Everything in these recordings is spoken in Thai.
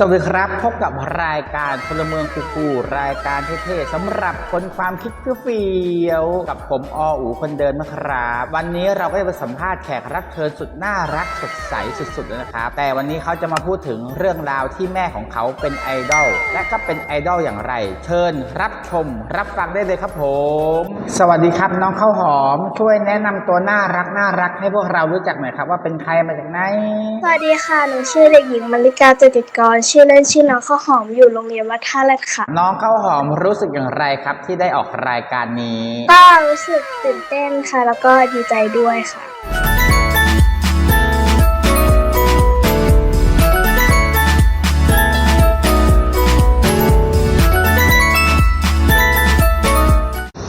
สวัสดีครับพบกับรายการพลเมืองกูกูรายการเท่ๆสำหรับคนความคิดเฟี้ยวๆกับผมออูคนเดินนะครับ วันนี้เราก็จะไปสัมภาษณ์แขกรับเชิญสุดน่ารักสดใสสุดๆเลยนะครับ แต่วันนี้เขาจะมาพูดถึงเรื่องราวที่แม่ของเขาเป็นไอดอลและก็เป็นไอดอลอย่างไร เชิญรับชม รับฟังได้เลยครับผม สวัสดีครับน้องข้าวหอม ช่วยแนะนำตัวน่ารักน่ารักให้พวกเรารู้จักหน่อยครับว่าเป็นใครมาจากไหนสวัสดีค่ะหนูชื่อเด็กหญิงมาริกาเจติดกรชื่อเล่นชื่อน้องข้าวหอมอยู่โรงเรียนวัดท่าแรดค่ะ น้องข้าวหอมรู้สึกอย่างไรครับที่ได้ออกรายการนี้ ก็รู้สึกตื่นเต้นค่ะ แล้วก็ดีใจด้วยค่ะ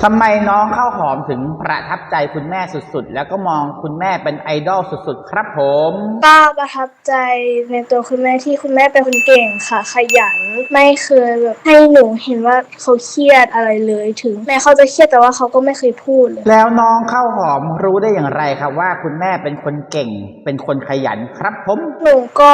ทำไมน้องข้าวหอมถึงประทับใจคุณแม่สุดๆ แล้วก็มองคุณแม่เป็นไอดอลสุดๆ ครับผม ก็ประทับใจในตัวคุณแม่ที่คุณแม่เป็นคนเก่งค่ะ ขยันไม่เคยแบบให้หนูเห็นว่าเขาเครียดอะไรเลยถึงแม้เขาจะเครียดแต่ว่าเขาก็ไม่เคยพูดเลยแล้วน้องข้าวหอมรู้ได้อย่างไรครับว่าคุณแม่เป็นคนเก่ง เป็นคนขยันครับผมหนูก็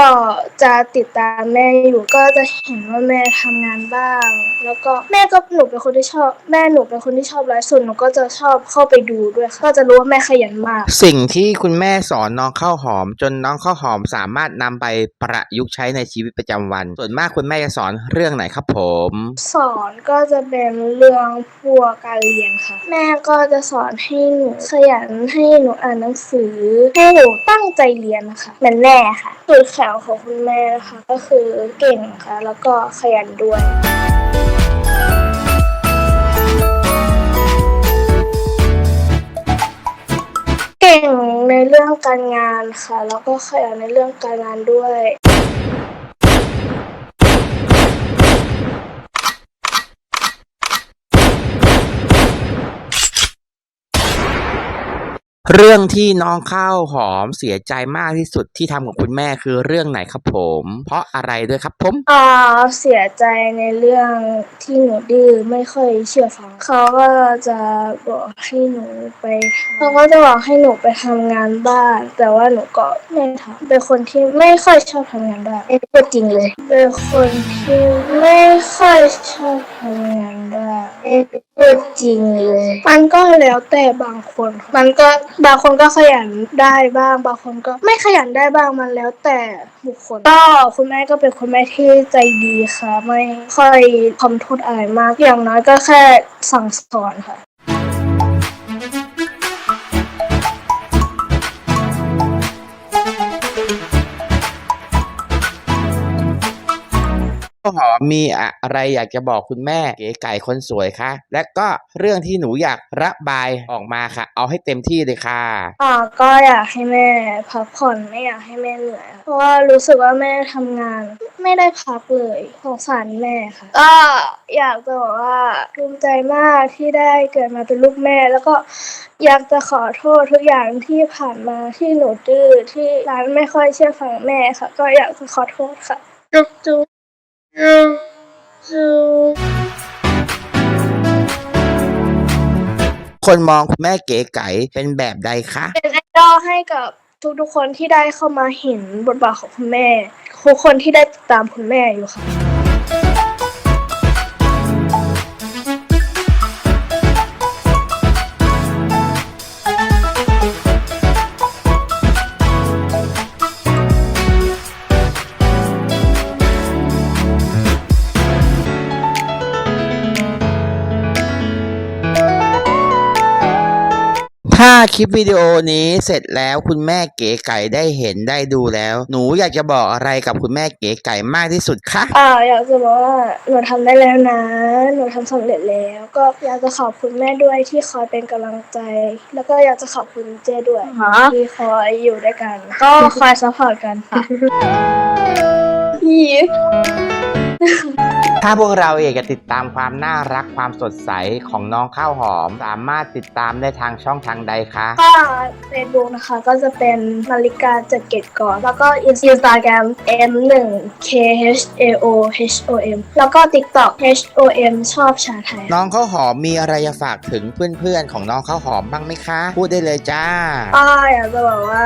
จะติดตามแม่อยู่ก็จะเห็นว่าแม่ทำงานบ้าง แล้วก็แม่ก็หนูเป็นคนที่ชอบ แม่หนูเป็นคนที่ชอบไลฟ์สดหนูก็จะชอบเข้าไปดูด้วยค่ะก็จะรู้ว่าแม่ขยันมาก สิ่งที่คุณแม่สอนน้องข้าวหอม จนน้องข้าวหอมสามารถนำไปประยุกต์ใช้ในชีวิตประจำวัน ส่วนมากคุณแม่จะสอนเรื่องไหนครับผม สอนก็จะเป็นเรื่องพวกการเรียนค่ะ แม่ก็จะสอนให้หนูขยันให้หนูอ่านหนังสือให้หนูตั้งใจเรียนนะคะเหมือนแม่ค่ะจุดแข็งของคุณแม่นะคะก็คือเก่งค่ะ แล้วก็ขยันด้วย การงานค่ะ แล้วก็ขยันในเรื่องการงานด้วย เรื่องที่น้องข้าวหอมเสียใจมากที่สุดที่ทำกับคุณแม่คือเรื่องไหนครับผม เพราะอะไรด้วยครับผมอ่าเสียใจในเรื่องที่หนูดื้อไม่ค่อยเชื่อฟังเขาก็จะบอกให้หนูไปทำเขาก็จะบอกให้หนูไปทำงานบ้าน แต่ว่าหนูก็ไม่ทำเป็นคนที่ไม่ค่อยชอบทำงานบ้านเป็นพูดจริงเลย เป็นคนที่ไม่ค่อยชอบทำงาน พูดจริงเลย มันก็แล้วแต่บางคน มันก็บางคนก็ขยันได้บ้าง บางคนก็ไม่ขยันได้บ้างมันแล้วแต่บุคคล ก็คุณแม่ก็เป็นคุณแม่ที่ใจดีค่ะ ไม่ค่อยทำโทษอะไรมาก อย่างน้อยก็แค่สั่งสอนค่ะาวหอมมีอะไรอยากจะบอกคุณแม่เก๋ไก่คนสวยคะและก็เรื่องที่หนูอยากระบายออกมาค่ะ เอาให้เต็มที่เลยค่ะอ่าก็อยากให้แม่พักผ่อนไม่อยากให้แม่เหนื่อยเพราะว่ารู้สึกว่าแม่ทำงาน ไม่ได้พักเลยสงสารแม่ค่ะ ก็อยากจะบอกว่าภูมิใจมากที่ได้เกิดมาเป็นลูกแม่ แล้วก็อยากจะขอโทษทุกอย่างที่ผ่านมาที่หนูดื้อที่ร้านไม่ค่อยเชื่อฟังแม่ค่ะ ก็อยากจะขอโทษค่ะจุ๊จุ๊บจุ๊บจุ๊บ คนมองคุณแม่เก๋ไก่เป็นแบบใดคะ เป็นไอดอลให้กับทุกๆคนที่ได้เข้ามาเห็นบทบาทของคุณแม่ทุกคนที่ได้ติดตามคุณแม่อยู่ค่ะ ถ้าคลิปวิดีโอนี้เสร็จแล้วคุณแม่เก๋ไก่ได้เห็นได้ดูแล้ว หนูอยากจะบอกอะไรกับคุณแม่เก๋ไก่มากที่สุดคะอ่าอยากจะบอกว่าหนูทำได้แล้วนะ หนูทำสำเร็จแล้ว ก็อยากจะขอบคุณแม่ด้วยที่คอยเป็นกำลังใจ แล้วก็อยากจะขอบคุณเจ้ด้วยที่คอยอยู่ด้วยกัน ก็คอยซัพพอร์ตกันค่ะ พี่ ถ้าพวกเราอยากจะติดตามความน่ารักความสดใสของน้องข้าวหอม สามารถติดตามได้ทางช่องทางใดคะ ก็เฟซบุ๊กนะคะก็จะเป็นนาฬิกาจัดเกตก่อน แล้วก็อินสตาแกรม m 1 k h a o h o m แล้วก็ TikTok h o m ชอบชาไทยน้องข้าวหอมมีอะไรจะฝากถึงเพื่อนๆ ของน้องข้าวหอมบ้างไหมคะ พูดได้เลยจ้าป้าอยากจะบอกว่า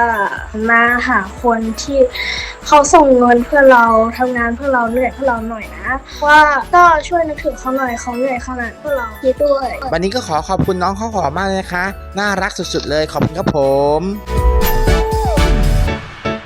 มาหาคนที่เขาส่งเงินเพื่อเราทำงานเพื่อเราเหนื่อยเพื่อเราหน่อยนะ ว่าก็ช่วยนึกถึงเขาหน่อยเขาเหนื่อยขนาดเพื่อเราคิดด้วย วันนี้ก็ขอขอบคุณน้องข้าวหอมมากเลยนะคะ น่ารักสุดๆเลยขอบคุณครับผม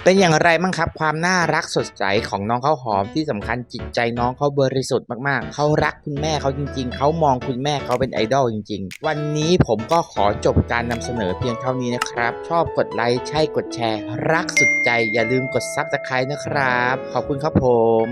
เป็นอย่างไรบ้างครับ ความน่ารักสดใสของน้องข้าวหอมที่สำคัญจิตใจน้องเขาบริสุทธิ์มากๆ เขารักคุณแม่เขาจริง ๆ เขามองคุณแม่เขาเป็นไอดอลจริง ๆ วันนี้ผมก็ขอจบการนำเสนอเพียงเท่านี้นะครับ ชอบกดไลค์ใช่กดแชร์ รักสุดใจอย่าลืมกดซับสไครต์นะครับ ขอบคุณครับผม